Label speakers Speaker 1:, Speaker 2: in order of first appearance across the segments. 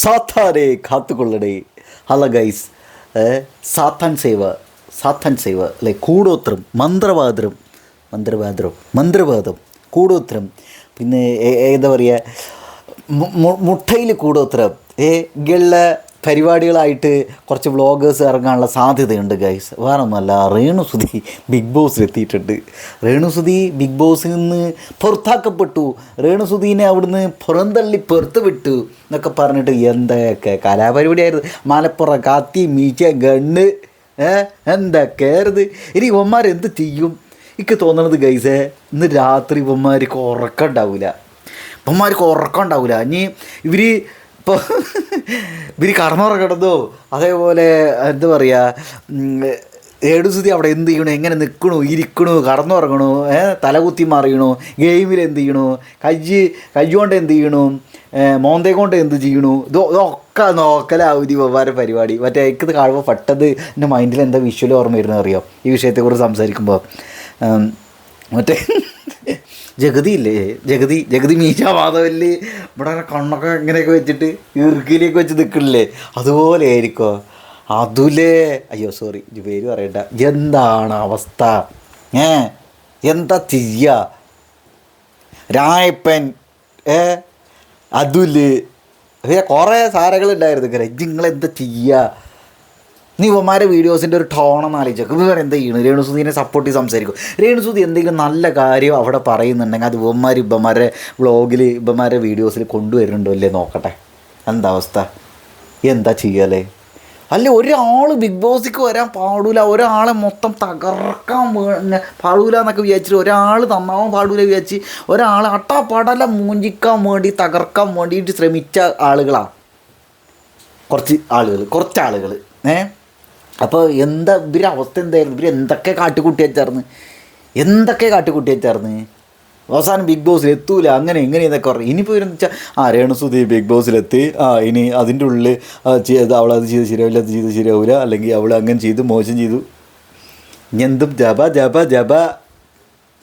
Speaker 1: സാത്താനെ കാത്തുകൊള്ളണേ. Hello guys സാത്താൻ സേവ സാത്താൻ സേവ അല്ലെ? കൂടോത്രം മന്ത്രവാദം മന്ത്രവാദം മന്ത്രവാദം കൂടോത്രം. പിന്നെ എന്താ പറയുക മുട്ടയിൽ കൂടോത്രം ഏ ഗള്ള പരിപാടികളായിട്ട് കുറച്ച് വ്ളോഗേഴ്സ് ഇറങ്ങാനുള്ള സാധ്യതയുണ്ട് ഗൈസ് വേറെ ഒന്നുമല്ല രേണുസുതി ബിഗ് ബോസിൽ എത്തിയിട്ടുണ്ട് രേണുസുതി ബിഗ് ബോസിൽ നിന്ന് പുറത്താക്കപ്പെട്ടു. രേണുസുതിനെ അവിടുന്ന് പുറന്തള്ളി പുറത്ത് വിട്ടു എന്നൊക്കെ പറഞ്ഞിട്ട് എന്തൊക്കെ കലാപരിപാടിയായിരുന്നു. മലപ്പുറം കാത്തി മീച്ച ഗണ്ണ് എന്തൊക്കെയായിരുന്നു ഇനി ഇവന്മാർ എന്ത് ചെയ്യും? എനിക്ക് തോന്നണത് ഗൈസേ ഇന്ന് രാത്രി ഇവന്മാർക്ക് ഉറക്കം ഉണ്ടാവില്ല ഇവന്മാർക്ക് ഉറക്കം ഉണ്ടാവില്ല ഇനി ഇവർ ഇപ്പോൾ ഇവർ കടന്നുറ കിടന്നോ അതേപോലെ എന്താ പറയുക ഏടുസുതി അവിടെ എന്ത് ചെയ്യണു? എങ്ങനെ നിൽക്കണു ഇരിക്കണു? കടന്നുറങ്ങണു? തലകുത്തി മറിയണു? ഗെയിമിൽ എന്ത് ചെയ്യണു? കജ്ജ് കജ്ജുകൊണ്ട് എന്ത് ചെയ്യണു? മോന്തേ കൊണ്ട് എന്ത് ചെയ്യണു? ഇതോ ഇതൊക്കെ നോക്കലാവുതി വെവ്വേറെ പരിപാടി. മറ്റേ എനിക്കത് കാണുമ്പോൾ പെട്ടെന്ന് എന്റെ മൈൻഡിൽ എന്താ വിഷ്വൽ ഓർമ്മ വരുന്നത് അറിയാം? ഈ വിഷയത്തെക്കുറിച്ച് സംസാരിക്കുമ്പോൾ മറ്റേ ജഗതി ഇല്ലേ? ജഗതി ജഗതി മീശ ഇവിടെ കണ്ണൊക്കെ ഇങ്ങനെയൊക്കെ വെച്ചിട്ട് ഇറുക്കിലേക്ക് വെച്ച് നിൽക്കണില്ലേ? അതുപോലെ ആയിരിക്കോ? അതുലേ. അയ്യോ സോറി പേര് പറയണ്ട. എന്താണ് അവസ്ഥ? ഏ? എന്താ ചെയ്യ രായപ്പൻ. ഏ? അതുൽ. കുറേ സാരകളുണ്ടായിരുന്നു ഇങ്ങനെ. നിങ്ങൾ എന്താ ചെയ്യുക നീ ഇവന്മാരെ വീഡിയോസിന്റെ ഒരു ടോണെന്ന് ആലോചിച്ചേക്കും ഇവർ എന്താ ചെയ്യണം രേണുസുദീനെ സപ്പോർട്ട് ചെയ്ത് സംസാരിക്കും. രേണുസുദി എന്തെങ്കിലും നല്ല കാര്യം അവിടെ പറയുന്നുണ്ടെങ്കിൽ അത് ഇവന്മാർ ഇവന്മാരെ വ്ളോഗിൽ ഇവന്മാരെ വീഡിയോസിൽ കൊണ്ടുവരുന്നുണ്ടോ അല്ലേ നോക്കട്ടെ. എന്താ അവസ്ഥ? എന്താ ചെയ്യലേ? അല്ല ഒരാൾ ബിഗ് ബോസിക്ക് വരാൻ പാടൂല. ഒരാളെ മൊത്തം തകർക്കാൻ പാടൂല എന്നൊക്കെ വിചാരിച്ചിട്ട് ഒരാൾ നന്നാവാൻ പാടൂല വിചാരിച്ച് ഒരാളെ പടല മൂഞ്ചിക്കാൻ വേണ്ടി തകർക്കാൻ വേണ്ടിയിട്ട് ശ്രമിച്ച ആളുകളാണ് കുറച്ച് ആളുകൾ കുറച്ച് ആളുകൾ ഏ? അപ്പോൾ എന്താ ഇവരുടെ അവസ്ഥ എന്തായിരുന്നു? ഇവർ എന്തൊക്കെ കാട്ടിക്കൂട്ടി ചേർന്ന് എന്തൊക്കെ കാട്ടിക്കൂട്ടി ചേർന്ന് അവസാനം ബിഗ് ബോസിൽ എത്തൂല അങ്ങനെ ഇങ്ങനെ എന്നൊക്കെ പറഞ്ഞു. ഇനിയിപ്പോൾ ഇവരെന്ന് വെച്ചാൽ ആ രേണുസുതി ബിഗ് ബോസിലെത്തി. ആ ഇനി അതിന്റെ ഉള്ളിൽ ചെയ്ത് അവളത് ചെയ്ത് ശരിയാവില്ല അത് ചെയ്ത് ശരിയാവില്ല അല്ലെങ്കിൽ അവൾ അങ്ങനെ ചെയ്തു മോശം ചെയ്തു. ഇനി എന്തും ജപ ജപ ജപ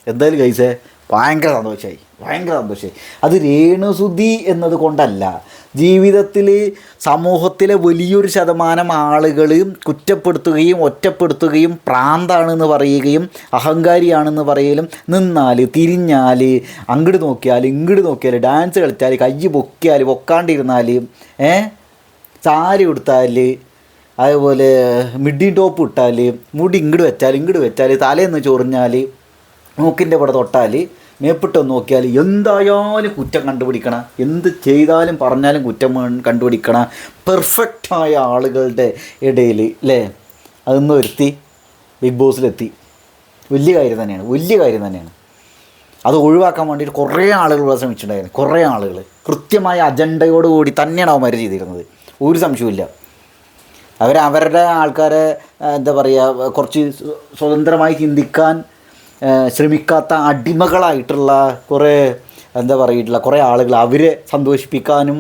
Speaker 1: എന്തായാലും കൈസേ ഭയങ്കര സന്തോഷമായി ഭയങ്കര സന്തോഷമായി അത് രേണുസുതി എന്നത് കൊണ്ടല്ല. ജീവിതത്തിൽ സമൂഹത്തിലെ വലിയൊരു ശതമാനം ആളുകൾ കുറ്റപ്പെടുത്തുകയും ഒറ്റപ്പെടുത്തുകയും പ്രാന്താണെന്ന് പറയുകയും അഹങ്കാരിയാണെന്ന് പറയലും നിന്നാൽ തിരിഞ്ഞാൽ അങ്ങോട്ട് നോക്കിയാൽ ഇങ്ങോട്ട് നോക്കിയാൽ ഡാൻസ് കളിച്ചാൽ കയ്യ് പൊക്കിയാൽ പൊക്കാണ്ടിരുന്നാൽ ഏ? സാരി ഉടുത്താൽ അതേപോലെ മിഡി ടോപ്പ് ഇട്ടാൽ മുടി ഇങ്ങോട്ട് വെച്ചാൽ ഇങ്ങോട്ട് വെച്ചാൽ തലേന്ന് ചൊറിഞ്ഞാൽ മൂക്കിന്റെ ഇവിടെ തൊട്ടാൽ മേപ്പിട്ടൊന്ന് നോക്കിയാൽ എന്തായാലും കുറ്റം കണ്ടുപിടിക്കണ എന്ത് ചെയ്താലും പറഞ്ഞാലും കുറ്റം കണ്ടുപിടിക്കണ പെർഫെക്റ്റായ ആളുകളുടെ ഇടയിൽ അല്ലേ അതൊന്ന് വരുത്തി ബിഗ് ബോസിലെത്തി. വലിയ കാര്യം തന്നെയാണ് വലിയ കാര്യം തന്നെയാണ്. അത് ഒഴിവാക്കാൻ വേണ്ടിയിട്ട് കുറേ ആളുകൾ ഇവിടെ ശ്രമിച്ചിട്ടുണ്ടായിരുന്നു കുറേ ആളുകൾ. കൃത്യമായ അജണ്ടയോടുകൂടി തന്നെയാണ് അവന്മാർ ചെയ്തിരുന്നത്. ഒരു സംശയമില്ല അവർ അവരുടെ ആൾക്കാരെ എന്താ പറയുക കുറച്ച് സ്വതന്ത്രമായി ചിന്തിക്കാൻ ശ്രമിക്കാത്ത അടിമകളായിട്ടുള്ള കുറേ എന്താ പറയുക കുറേ ആളുകൾ അവരെ സന്തോഷിപ്പിക്കാനും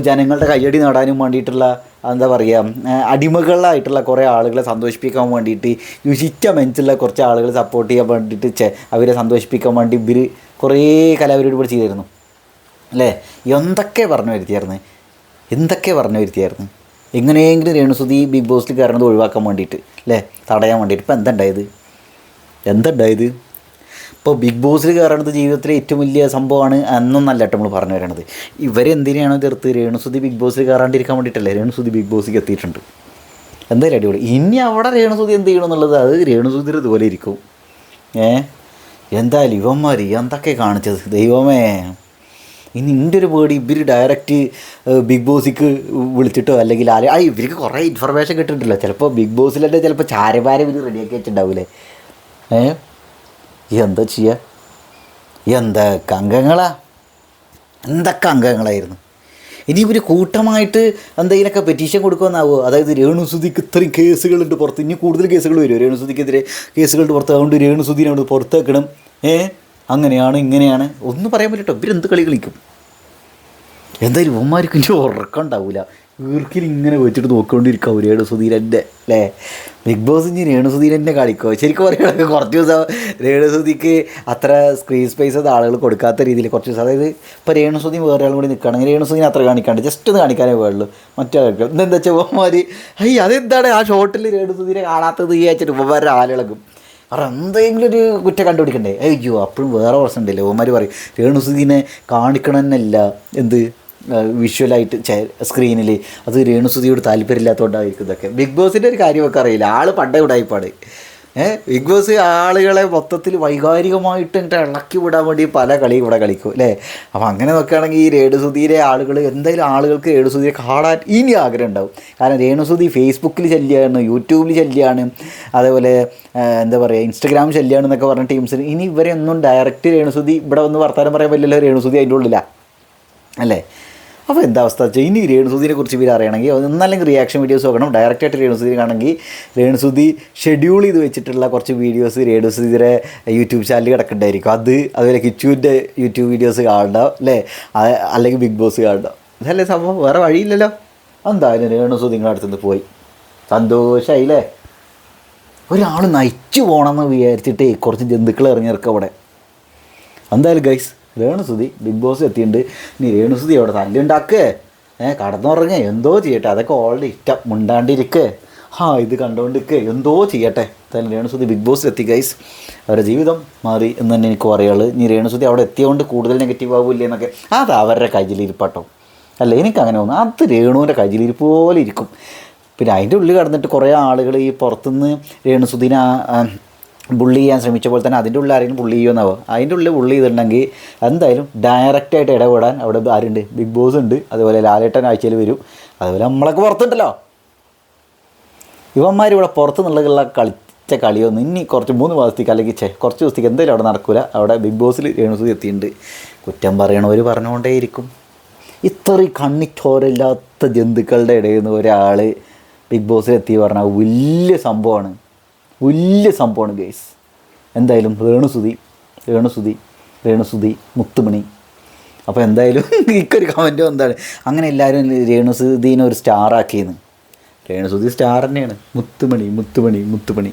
Speaker 1: ജനങ്ങളുടെ കയ്യടി നേടാനും വേണ്ടിയിട്ടുള്ള എന്താ പറയുക അടിമകളായിട്ടുള്ള കുറേ ആളുകളെ സന്തോഷിപ്പിക്കാൻ വേണ്ടിയിട്ട് രുചിച്ച മെൻസുള്ള കുറച്ച് ആളുകളെ സപ്പോർട്ട് ചെയ്യാൻ വേണ്ടിയിട്ട് ചെ അവരെ സന്തോഷിപ്പിക്കാൻ വേണ്ടി ഇവർ കുറേ കലാപരിപാടി ചെയ്തിരുന്നു. അല്ലേ? എന്തൊക്കെ പറഞ്ഞു വരുത്തിയായിരുന്നു എന്തൊക്കെ പറഞ്ഞു വരുത്തിയായിരുന്നു എങ്ങനെയെങ്കിലും രേണുസുതി ബിഗ് ബോസിൽ കയറുന്നത് ഒഴിവാക്കാൻ വേണ്ടിയിട്ട് അല്ലേ? തടയാൻ വേണ്ടിയിട്ട്. ഇപ്പം എന്തുണ്ടായത് എന്തുണ്ടായത് ഇപ്പോൾ ബിഗ് ബോസിൽ കയറണത് ജീവിതത്തിലെ ഏറ്റവും വലിയ സംഭവമാണ് എന്നൊന്നല്ല നമ്മൾ പറഞ്ഞു വരണത്. ഇവരെന്തിനാണ് തീർത്ത് രേണുസുതി ബിഗ് ബോസിൽ കയറാണ്ടിരിക്കാൻ വേണ്ടിയിട്ടല്ലേ രേണുസുതി ബിഗ് ബോസിൽ എത്തിയിട്ടുണ്ട്. എന്തായാലും അടിപൊളി. ഇനി അവിടെ രേണുസുതി എന്ത് ചെയ്യണം എന്നുള്ളത് അത് രേണുസുതിർ ഇതുപോലെ ഇരിക്കും. ഏ? എന്തായാലും ഇവന്മാർ എന്തൊക്കെ കാണിച്ചത്? ദൈവമേ. ഇനി എന്റെ ഒരു പേടി ഇവർ ഡയറക്റ്റ് ബിഗ് ബോസിക്ക് വിളിച്ചിട്ടോ അല്ലെങ്കിൽ ആരെ ആ ഇവർക്ക് കുറേ ഇൻഫർമേഷൻ കിട്ടിയിട്ടില്ല ചിലപ്പോൾ ബിഗ് ബോസിലെ ചിലപ്പോൾ ചാരപാരം ഇവർ റെഡിയാക്കി വെച്ചിട്ടുണ്ടാവില്ലേ ഏ? എന്താ ചെയ്യുക എന്തൊക്കെ അംഗങ്ങളാ എന്തൊക്കെ അംഗങ്ങളായിരുന്നു? ഇനി ഇവർ കൂട്ടമായിട്ട് എന്തെങ്കിലുമൊക്കെ പെറ്റീഷൻ കൊടുക്കുമെന്നാവോ? അതായത് രേണുസുതിക്ക് ഇത്രയും കേസുകളുണ്ട് പുറത്ത്. ഇനി കൂടുതൽ കേസുകൾ വരും രേണുസുതിക്കെതിരെ കേസുകളുണ്ട് പുറത്ത്. അതുകൊണ്ട് രേണുസുതിനെ അവിടെ പുറത്തേക്കണം ഏ? അങ്ങനെയാണ് ഇങ്ങനെയാണ്. ഒന്നും പറയാൻ പറ്റട്ടോ ഇവരെന്ത് കളി കളിക്കും? എന്തായാലും ഇവന്മാർക്ക് ഇനി ഉറക്കം ഉണ്ടാവില്ല ഈർക്കിൽ ഇങ്ങനെ വെച്ചിട്ട് നോക്കിക്കൊണ്ടിരിക്കുക ഒരു രേണുസുധീരന്റെ അല്ലേ? ബിഗ് ബോസ് ഇനി രേണു സുധീരന്റെ കളിക്കോ ശരിക്കും പറയുകയാണെങ്കിൽ കുറച്ച് ദിവസം രേണുസുധിക്ക് അത്ര സ്ക്രീൻ സ്പേസ് അത് ആളുകൾ കൊടുക്കാത്ത രീതിയിൽ കുറച്ച് ദിവസം. അതായത് ഇപ്പോൾ രേണുസുധി വേറെ ആളും കൂടി നിൽക്കുകയാണെങ്കിൽ രേണുസുധിനെ അത്ര കാണിക്കാണ്ട് ജസ്റ്റ് ഒന്ന് കാണിക്കാനേ വേളുള്ളൂ മറ്റേ എന്താ വെച്ചാൽ ഉമ്മമാർ അയ്യ അതെന്താണ്? ആ ഷോട്ടിൽ രേണുസുധീനെ കാണാത്തത് ഈ അച്ഛൻ ഉമ്മമാരുടെ ആളുകളക്കും കാരണം എന്തെങ്കിലും ഒരു കുറ്റം കണ്ടുപിടിക്കണ്ടേ? അയ്യോ അപ്പോഴും വേറെ പ്രശ്നം ഉണ്ടല്ലോ ഓമാർ പറയും രേണുസുധീനെ കാണിക്കണമെന്നല്ല എന്ത്? വിഷ്വലായിട്ട് സ്ക്രീനിൽ അത് രേണുസുതിയോട് താല്പര്യമില്ലാത്തതുകൊണ്ടായിരിക്കും ഇതൊക്കെ. ബിഗ് ബോസിന്റെ ഒരു കാര്യമൊക്കെ അറിയില്ല. ആൾ പണ്ടേ ഉടായിപ്പാട് ഏഹ് ബിഗ് ബോസ് ആളുകളെ മൊത്തത്തിൽ വൈകാരികമായിട്ട് എന്നിട്ട് ഇളക്കി വിടാൻ വേണ്ടി പല കളി ഇവിടെ കളിക്കും അല്ലേ? അപ്പോൾ അങ്ങനെ നോക്കുകയാണെങ്കിൽ ഈ രേണുസുതിയിലെ ആളുകൾ എന്തായാലും ആളുകൾക്ക് രേണുസുതിയെ കാണാൻ ഇനി ആഗ്രഹം ഉണ്ടാവും. കാരണം രേണുസുതി ഫേസ്ബുക്കിൽ ശല്യമാണ് യൂട്യൂബിൽ ശല്യമാണ് അതേപോലെ എന്താ പറയുക ഇൻസ്റ്റഗ്രാം ശല്യമാണ് എന്നൊക്കെ പറഞ്ഞ ടീംസിന് ഇനി ഇവരെ ഒന്നും ഡയറക്റ്റ് രേണുസുതി ഇവിടെ വന്ന് വർത്താനം പറയാൻ പറ്റില്ലല്ലോ രേണുസുതി അതിന്റെ ഉള്ളിലാണ് അല്ലേ? അപ്പോൾ എന്താ അവസ്ഥ? വെച്ചാൽ ഇനി രേണുസുതിനെ കുറിച്ച് ഇവർ അറിയണമെങ്കിൽ ഒന്നല്ലെങ്കിൽ റിയാക്ഷൻ വീഡിയോസ് നോക്കണം. ഡയറക്റ്റായിട്ട് രേണുസുതി കാണണമെങ്കിൽ രേണുസുതി ഷെഡ്യൂൾ ചെയ്ത് വെച്ചിട്ടുള്ള കുറച്ച് വീഡിയോസ് രേണുസുതിയുടെ യൂട്യൂബ് ചാനലിൽ കിടക്കുന്നുണ്ടായിരിക്കും അത് അതുപോലെ കിച്ചുവിന്റെ യൂട്യൂബ് വീഡിയോസ് കാണണ്ടാവും അല്ലേ? അല്ലെങ്കിൽ ബിഗ് ബോസ് കാണണ്ടാവും അതല്ലേ സംഭവം? വേറെ വഴിയില്ലല്ലോ. എന്തായാലും രേണുസുതി നിങ്ങളുടെ അടുത്തുനിന്ന് പോയി. സന്തോഷമായില്ലേ ഒരാൾ നയിച്ചു പോകണമെന്ന് വിചാരിച്ചിട്ട് കുറച്ച് ജന്തുക്കൾ ഇറങ്ങിയിറക്കുക അവിടെ. എന്തായാലും ഗൈസ് രേണുസുതി ബിഗ് ബോസ് എത്തിയിട്ടുണ്ട്. ഇനി രേണുസുതി അവിടെ തല്ലുണ്ടാക്കേ? ഏഹ് കടന്നുറങ്ങേ. എന്തോ ചെയ്യട്ടെ. അതൊക്കെ ഓൾറെഡി ഇഷ്ടം. മുണ്ടാണ്ടിരിക്കേ. ഹാ ഇത് കണ്ടുകൊണ്ടിരിക്കേ എന്തോ ചെയ്യട്ടെ. തന്നെ രേണുസുതി ബിഗ് ബോസ് എത്തി ഗൈസ് അവരുടെ ജീവിതം മാറി എന്ന് തന്നെ എനിക്ക് പറയുള്ളൂ ഇനി രേണുസുതി അവിടെ എത്തിയതുകൊണ്ട് കൂടുതൽ നെഗറ്റീവ് ആവില്ലേ എന്നൊക്കെ. അത് അവരുടെ കയ്യിലിരിപ്പട്ടോ. അല്ല എനിക്ക് അങ്ങനെ തോന്നുന്നു. അത് രേണുവിന്റെ കയ്യിലിരിപ്പ് പോലെ ഇരിക്കും. പിന്നെ അതിന്റെ ഉള്ളിൽ കടന്നിട്ട് കുറേ ആളുകൾ ഈ പുറത്തുനിന്ന് ആ ബുള്ളി ചെയ്യാൻ ശ്രമിച്ച പോലെ തന്നെ അതിന്റെ ഉള്ളിൽ ആരെങ്കിലും ബുള്ളി ചെയ്യുമെന്നാവും? അതിന്റെ ഉള്ളിൽ ബുള്ളി ചെയ്തിട്ടുണ്ടെങ്കിൽ എന്തായാലും ഡയറക്റ്റായിട്ട് ഇടപെടാൻ അവിടെ ആരുണ്ട്? ബിഗ് ബോസ് ഉണ്ട്. അതുപോലെ ലാലേട്ടൻ ആഴ്ചയിൽ വരും. അതുപോലെ നമ്മളൊക്കെ പുറത്തുണ്ടല്ലോ. ഇവന്മാർ ഇവിടെ പുറത്ത് നിന്നുള്ള കളിച്ച കളിയൊന്നും ഇനി കുറച്ച് മൂന്ന് മാസത്തേക്ക് അല്ലെങ്കിൽ കുറച്ച് ദിവസത്തേക്ക് എന്തായാലും അവിടെ നടക്കില്ല അവിടെ ബിഗ് ബോസിൽ രേണുസുതി എത്തിയിട്ടുണ്ട്. കുറ്റം പറയണവർ പറഞ്ഞുകൊണ്ടേയിരിക്കും. ഇത്രയും കണ്ണിച്ചോരില്ലാത്ത ജന്തുക്കളുടെ ഇടയിൽ നിന്ന് ഒരാൾ ബിഗ് ബോസിൽ എത്തി പറഞ്ഞാൽ വലിയ സംഭവമാണ്. വലിയ സംഭവമാണ് ഗൈസ് എന്തായാലും രേണുസുതി രേണുസുതി രേണുസുതി മുത്തുമണി. അപ്പോൾ എന്തായാലും എനിക്കൊരു കമന്റ് എന്താണ് അങ്ങനെ എല്ലാവരും രേണുസുദീനെ ഒരു സ്റ്റാറാക്കിയെന്ന് രേണുസുതി സ്റ്റാർ തന്നെയാണ്. മുത്തുമണി മുത്തുമണി മുത്തുമണി.